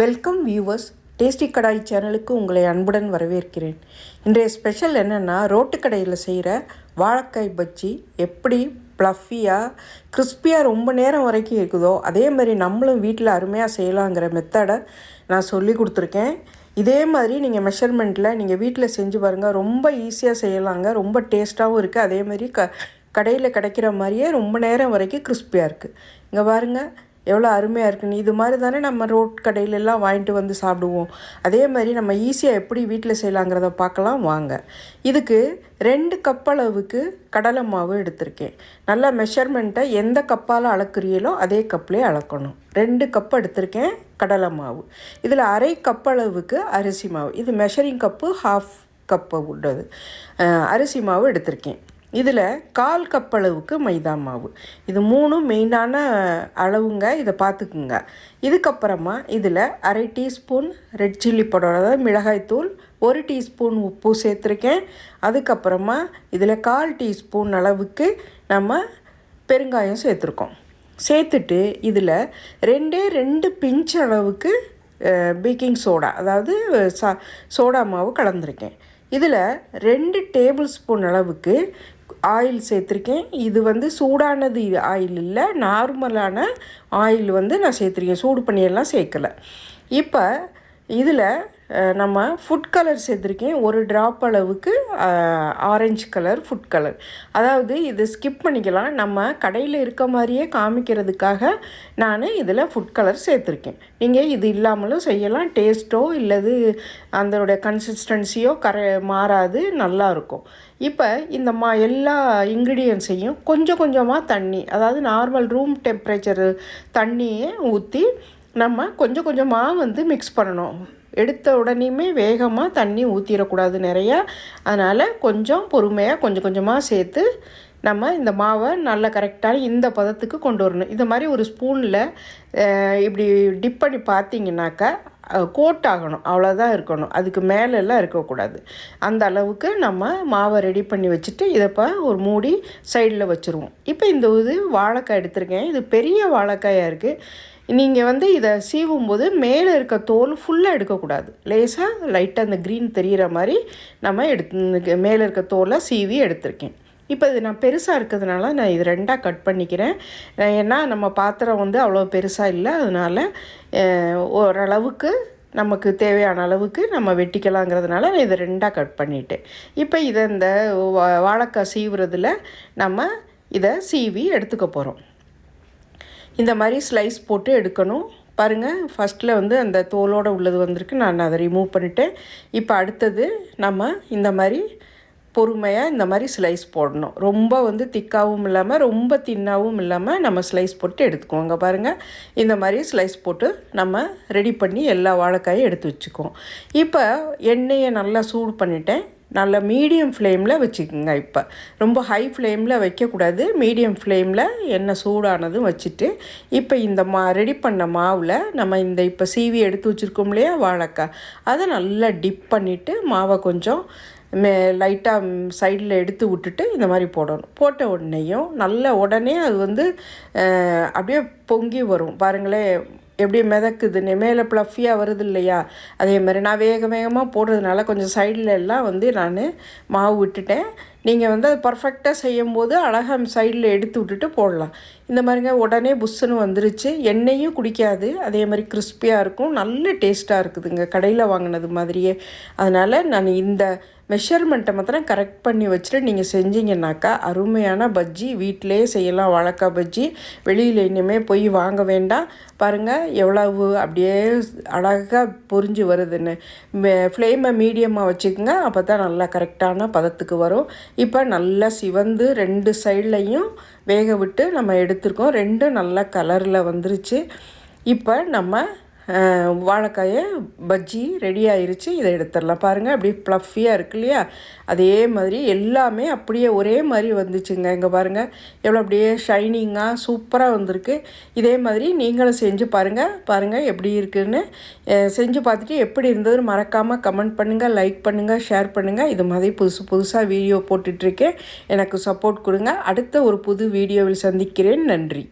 Welcome viewers tasty கடாய் சேனலுக்கு உங்களை அன்புடன் வரவேற்கிறேன். இன்றைய ஸ்பெஷல் என்னென்னா ரோட்டு கடையில் செய்கிற வாழைக்காய் பஜ்ஜி எப்படி ப்ளஃபியாக கிறிஸ்பியாக ரொம்ப நேரம் வரைக்கும் இருக்குதோ அதே மாதிரி நம்மளும் வீட்டில் அருமையாக செய்யலாங்கிற மெத்தடை நான் சொல்லி கொடுத்துருக்கேன். இதே மாதிரி நீங்கள் மெஷர்மெண்ட்டில் நீங்கள் வீட்டில் செஞ்சு பாருங்கள் ரொம்ப ஈஸியாக செய்யலாங்க ரொம்ப டேஸ்ட்டாகவும் இருக்குது அதே மாதிரி க கடையில் கிடைக்கிற மாதிரியே ரொம்ப நேரம் வரைக்கும் கிறிஸ்பியாக இருக்குது இங்கே பாருங்கள் எவ்வளோ அருமையாக இருக்குன்னு இது மாதிரி தானே நம்ம ரோட் கடையிலெல்லாம் வாங்கிட்டு வந்து சாப்பிடுவோம். அதே மாதிரி நம்ம ஈஸியாக எப்படி வீட்டில் செய்யலாங்கிறத பார்க்கலாம். வாங்க. இதுக்கு ரெண்டு கப் அளவுக்கு கடலை மாவு எடுத்திருக்கேன். நல்லா மெஷர்மெண்ட்டை எந்த கப்பால் அளக்குறீங்களோ அதே கப்லேயே அளக்கணும். ரெண்டு கப் எடுத்திருக்கேன் கடலை மாவு. இதில் அரை கப் அளவுக்கு அரிசி மாவு. இது மெஷரிங் கப்பு ஹாஃப் கப்பு உள்ளது அரிசி மாவு எடுத்திருக்கேன். இதில் கால் கப் அளவுக்கு மைதா மாவு. இது மூணும் மெயினான அளவுங்க. இதை பார்த்துக்குங்க. இதுக்கப்புறமா இதில் அரை டீஸ்பூன் ரெட் சில்லி பவுடர் அதாவது மிளகாய்த்தூள் ஒரு டீஸ்பூன் உப்பு சேர்த்துருக்கேன். அதுக்கப்புறமா இதில் கால் டீஸ்பூன் அளவுக்கு நம்ம பெருங்காயம் சேர்த்துருக்கோம். சேர்த்துட்டு இதில் ரெண்டே ரெண்டு பிஞ்ச் அளவுக்கு பேக்கிங் சோடா அதாவது சா சோடா மாவு கலந்துருக்கேன். இதில் ரெண்டு டேபிள் ஸ்பூன் அளவுக்கு ஆயில் சேர்த்துருக்கேன். இது வந்து சூடானது ஆயில் இல்லை நார்மலான ஆயில் வந்து நான் சேர்த்துருக்கேன். சூடு பண்ணியெல்லாம் சேர்க்கலை. இப்போ இதில் நம்ம ஃபுட் கலர் சேர்த்துருக்கேன். ஒரு ட்ராப் அளவுக்கு ஆரஞ்சு கலர் ஃபுட் கலர் அதாவது இது ஸ்கிப் பண்ணிக்கலாம். நம்ம கடையில் இருக்க மாதிரியே காமிக்கிறதுக்காக நான் இதில் ஃபுட் கலர் சேர்த்துருக்கேன். நீங்கள் இது இல்லாமலும் செய்யலாம். டேஸ்ட்டோ இல்லது அதனுடைய கன்சிஸ்டன்சியோ கரை மாறாது நல்லாயிருக்கும் இப்போ இந்த மா எல்லா இன்க்ரீடியன்ஸையும் கொஞ்சம் கொஞ்சமாக தண்ணி அதாவது நார்மல் ரூம் டெம்பரேச்சர் தண்ணியை ஊற்றி நம்ம கொஞ்சம் கொஞ்சமாக வந்து மிக்ஸ் பண்ணணும். எடுத்த உடனேயுமே வேகமாக தண்ணி ஊற்றிடக்கூடாது நிறையா. அதனால் கொஞ்சம் பொறுமையாக கொஞ்சம் கொஞ்சமாக சேர்த்து நம்ம இந்த மாவை நல்ல கரெக்டான இந்த பதத்துக்கு கொண்டு வரணும். இந்த மாதிரி ஒரு ஸ்பூனில் இப்படி டிப் பண்ணி பார்த்தீங்கன்னாக்கா கோட் ஆகணும் அவ்வளோதான் இருக்கணும். அதுக்கு மேலெல்லாம் இருக்கக்கூடாது. அந்த அளவுக்கு நம்ம மாவை ரெடி பண்ணி வச்சுட்டு இதைப்போ ஒரு மூடி சைடில் வச்சுருவோம். இப்போ இந்த இது வாழைக்காய் எடுத்திருக்கேன். இது பெரிய வாழைக்காயாக இருக்குது நீங்கள் வந்து இதை சீவும் போது மேலே இருக்க தோல் ஃபுல்லாக எடுக்கக்கூடாது. லேசாக லைட்டாக அந்த க்ரீன் தெரிகிற மாதிரி நம்ம எடுத்து மேலே இருக்க தோலை சீவி எடுத்திருக்கேன். இப்போ இது நான் பெருசாக இருக்கிறதுனால நான் இது ரெண்டாக கட் பண்ணிக்கிறேன். ஏன்னா நம்ம பாத்திரம் வந்து அவ்வளோ பெருசாக இல்லை. அதனால் ஓரளவுக்கு நமக்கு தேவையான அளவுக்கு நம்ம வெட்டிக்கலாங்கிறதுனால நான் இதை ரெண்டாக கட் பண்ணிட்டேன். இப்போ இதை இந்த வா- வாழைக்காய் சீவுறதில் நம்ம இதை சீவி எடுத்துக்க போகிறோம் இந்த மாதிரி ஸ்லைஸ் போட்டு எடுக்கணும். பாருங்கள் ஃபஸ்ட்டில் வந்து அந்த தோலோடு உள்ளது வந்திருக்கு. நான் அதை ரிமூவ் பண்ணிவிட்டேன் இப்போ அடுத்தது நம்ம இந்த மாதிரி பொறுமையாக இந்த மாதிரி ஸ்லைஸ் போடணும். ரொம்ப வந்து திக்காகவும் இல்லாமல் ரொம்ப தின்னாகவும் இல்லாமல் நம்ம ஸ்லைஸ் போட்டு எடுத்துக்குவோங்க. பாருங்கள் இந்த மாதிரி ஸ்லைஸ் போட்டு நம்ம ரெடி பண்ணி எல்லா வாழைக்காயும் எடுத்து வச்சுக்குவோம். இப்போ எண்ணெயை நல்லா சூடு பண்ணிட்டேன். நல்ல மீடியம் ஃப்ளேமில் வச்சுக்கோங்க இப்போ. ரொம்ப ஹை ஃப்ளேமில் வைக்கக்கூடாது. மீடியம் ஃப்ளேமில் எண்ணெய் சூடானதும் வச்சுட்டு இப்போ இந்த மா ரெடி பண்ண மாவில் நம்ம இந்த இப்போ சீவி எடுத்து வச்சுருக்கோம் இல்லையா வாழைக்காய். அதை நல்லா டிப் பண்ணிவிட்டு மாவை கொஞ்சம் மே லைட்டாக சைடில் எடுத்து விட்டுட்டு இந்த மாதிரி போடணும். போட்ட உடனேயும் நல்ல உடனே அது வந்து அப்படியே பொங்கி வரும். பாருங்களேன் எப்படி மிதக்குதுன்னு. மேலே ப்ளஃபியாக வருது இல்லையா? அதே மாதிரி நான் வேக வேகமாக போடுறதுனால கொஞ்சம் சைடில் எல்லாம் வந்து நான் மாவு விட்டுட்டேன். நீங்கள் வந்து அது பர்ஃபெக்டாக செய்யும் போது அழகாக சைடில் எடுத்து விட்டுட்டு போடலாம். இந்த மாதிரிங்க உடனே புஷ்ஷுன்னு வந்துருச்சு. எண்ணெயும் குடிக்காது. அதே மாதிரி கிறிஸ்பியாக இருக்கும். நல்ல டேஸ்ட்டாக இருக்குதுங்க. கடையில் வாங்கினது மாதிரியே. அதனால் நான் இந்த மெஷர்மெண்ட்டை மாத்திரம் கரெக்ட் பண்ணி வச்சுட்டு நீங்கள் செஞ்சீங்கன்னாக்கா அருமையான பஜ்ஜி. வீட்டிலே செய்யலாம். வழக்கா பஜ்ஜி. வெளியில் இனிமேல் போய் வாங்க வேண்டாம். பாருங்கள் எவ்வளவு அப்படியே அழகாக புரிஞ்சு வருதுன்னு. ஃப்ளேமை மீடியமாக வச்சுக்கோங்க. அப்போ தான் நல்லா கரெக்டான பதத்துக்கு வரும். இப்போ நல்லா சிவந்து ரெண்டு சைட்லையும் வேக விட்டு நம்ம எடுத்திருக்கோம். ரெண்டும் நல்லா கலரில் வந்துருச்சு. இப்போ நம்ம வாழைக்காயை பஜ்ஜி ரெடி ஆயிருச்சு. இதை எடுத்துடலாம் பாருங்கள் அப்படியே ப்ளஃபியாக இருக்கு இல்லையா? அதே மாதிரி எல்லாமே அப்படியே ஒரே மாதிரி வந்துச்சுங்க. இங்கே பாருங்கள் எவ்வளோ அப்படியே ஷைனிங்காக சூப்பராக வந்திருக்கு. இதே மாதிரி நீங்களும் செஞ்சு பாருங்கள் பாருங்கள் எப்படி இருக்குன்னு. செஞ்சு பார்த்துட்டு எப்படி இருந்ததுன்னு மறக்காமல் கமெண்ட் பண்ணுங்கள் லைக் பண்ணுங்கள் ஷேர் பண்ணுங்கள் இது மாதிரி புதுசு புதுசாக வீடியோ போட்டுட்ருக்கேன் எனக்கு சப்போர்ட் கொடுங்க. அடுத்த ஒரு புது வீடியோவில் சந்திக்கிறேன். நன்றி.